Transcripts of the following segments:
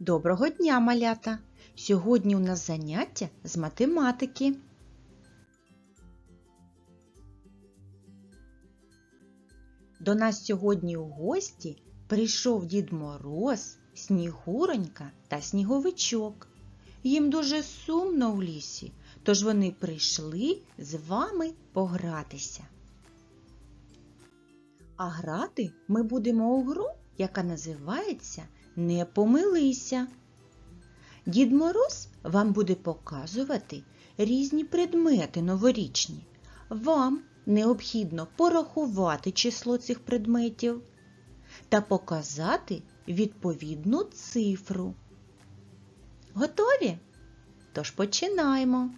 Доброго дня, малята! Сьогодні у нас заняття з математики. До нас сьогодні у гості прийшов Дід Мороз, Снігуронька та Сніговичок. Їм дуже сумно в лісі, тож вони прийшли з вами погратися. А грати ми будемо у гру, яка називається Не помилися. Дід Мороз вам буде показувати різні предмети новорічні. Вам необхідно порахувати число цих предметів та показати відповідну цифру. Готові? Тож починаємо.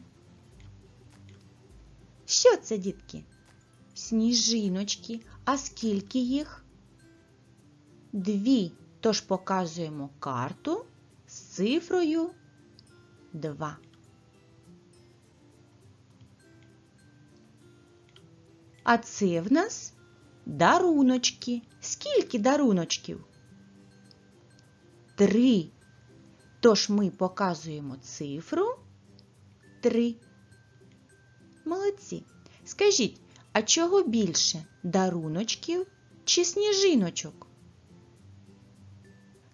Що це, дітки? Сніжиночки. А скільки їх? Дві. Тож показуємо карту з цифрою 2. А це в нас даруночки. Скільки даруночків? Три. Тож ми показуємо цифру 3. Молодці. Скажіть, а чого більше даруночків чи сніжиночок?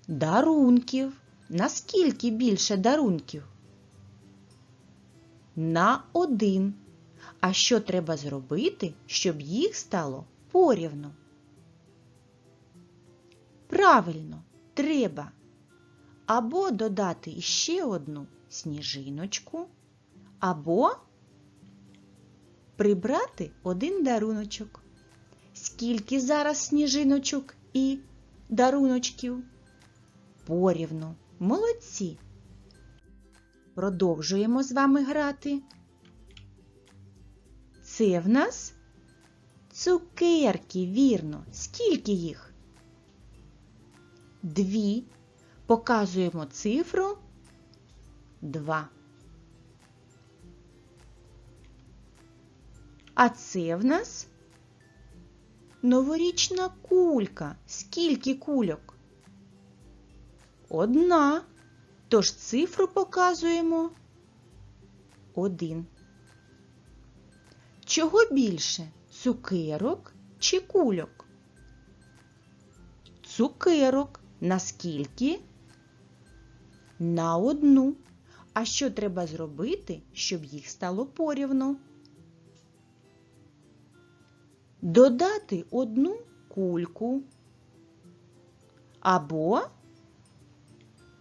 Дарунків. Наскільки більше дарунків? На один. А що треба зробити, щоб їх стало порівну? Правильно, треба або додати іще одну сніжиночку, або прибрати один даруночок. Скільки зараз сніжиночок і даруночків? Порівну. Молодці. Продовжуємо з вами грати. Це в нас цукерки, вірно. Скільки їх? Дві. Показуємо цифру 2. А це в нас новорічна кулька. Скільки кульок? Одна. Тож цифру показуємо один. Чого більше? Цукерок чи кульок? Цукерок. Наскільки? На одну. А що треба зробити, щоб їх стало порівну? Додати одну кульку. Або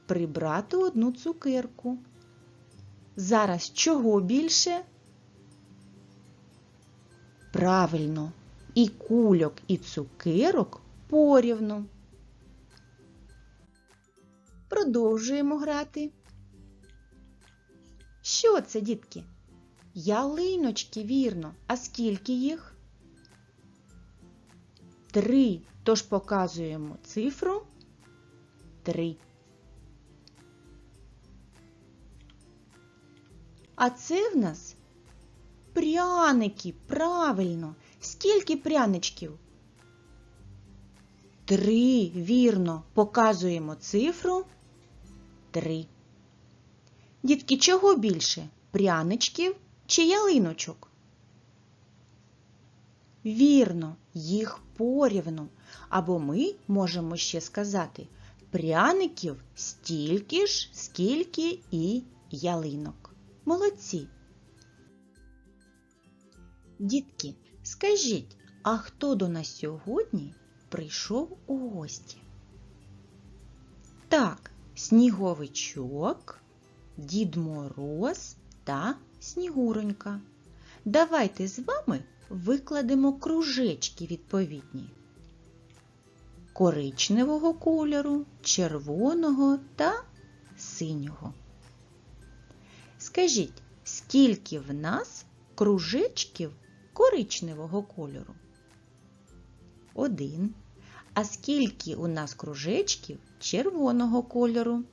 прибрати одну цукерку. Зараз чого більше? Правильно, і кульок, і цукерок порівну. Продовжуємо грати. Що це, дітки? Ялиночки, вірно. А скільки їх? Три. Тож показуємо цифру три. А це в нас пряники. Правильно. Скільки пряничків? Три, вірно, показуємо цифру три. Дітки, чого більше? Пряничків чи ялиночок? Вірно, їх порівну. Або ми можемо ще сказати пряників стільки ж, скільки і ялинок. Молодці. Дітки, скажіть, а хто до нас сьогодні прийшов у гості? Так, сніговичок, Дід Мороз та Снігуронька. Давайте з вами викладемо кружечки відповідні. Коричневого кольору, червоного та синього. Скажіть, скільки в нас кружечків коричневого кольору? Один. А скільки у нас кружечків червоного кольору?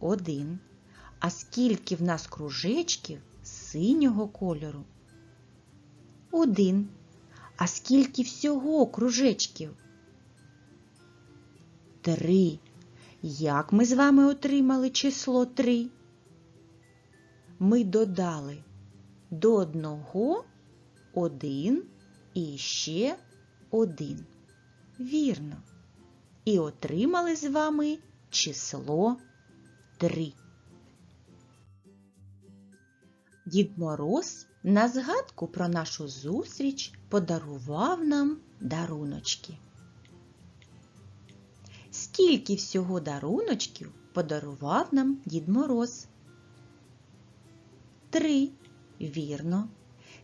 Один. А скільки в нас кружечків синього кольору? Один. А скільки всього кружечків? Три. Як ми з вами отримали число 3? Ми додали до одного один і ще один. Вірно. І отримали з вами число 3. Дід Мороз на згадку про нашу зустріч подарував нам даруночки. Скільки всього даруночків подарував нам Дід Мороз? Три. Вірно.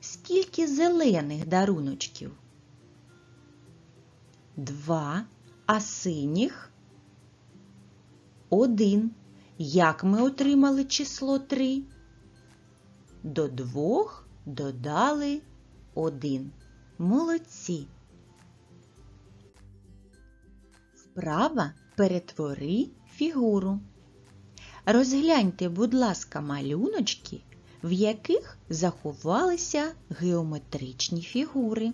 Скільки зелених даруночків? Два. А синіх? Один. Як ми отримали число три? До двох додали один. Молодці. Вправа перетвори фігуру. Розгляньте, будь ласка, малюночки, в яких заховалися геометричні фігури.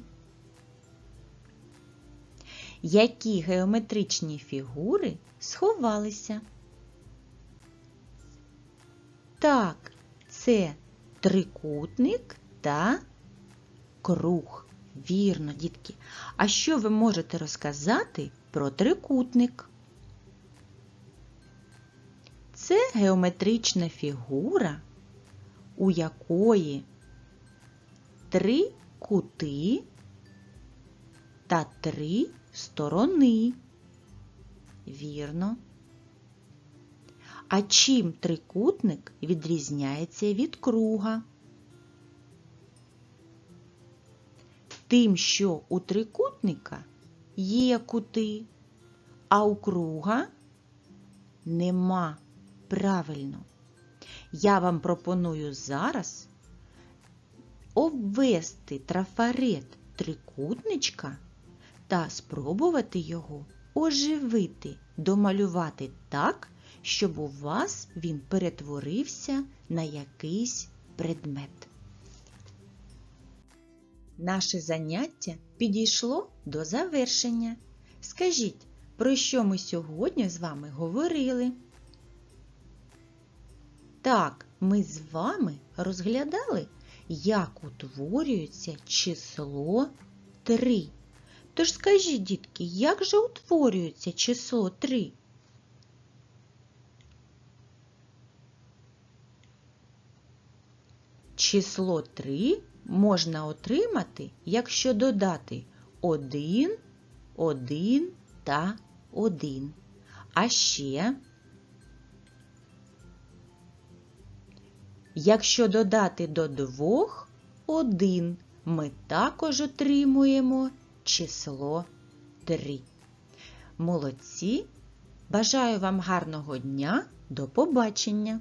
Які геометричні фігури сховалися? Так, це трикутник та круг. Вірно, дітки. А що ви можете розказати про трикутник? Це геометрична фігура, у якої три кути та три сторони. Вірно. А чим трикутник відрізняється від круга? Тим, що у трикутника є кути, а у круга нема. Правильно. Я вам пропоную зараз обвести трафарет трикутничка та спробувати його оживити, домалювати так, щоб у вас він перетворився на якийсь предмет. Наше заняття підійшло до завершення. Скажіть, про що ми сьогодні з вами говорили? Так, ми з вами розглядали, як утворюється число 3. Тож скажіть, дітки, як же утворюється число 3? Число 3 можна отримати, якщо додати 1, 1 та 1. А ще, якщо додати до 2 1, ми також отримуємо число 3. Молодці! Бажаю вам гарного дня! До побачення!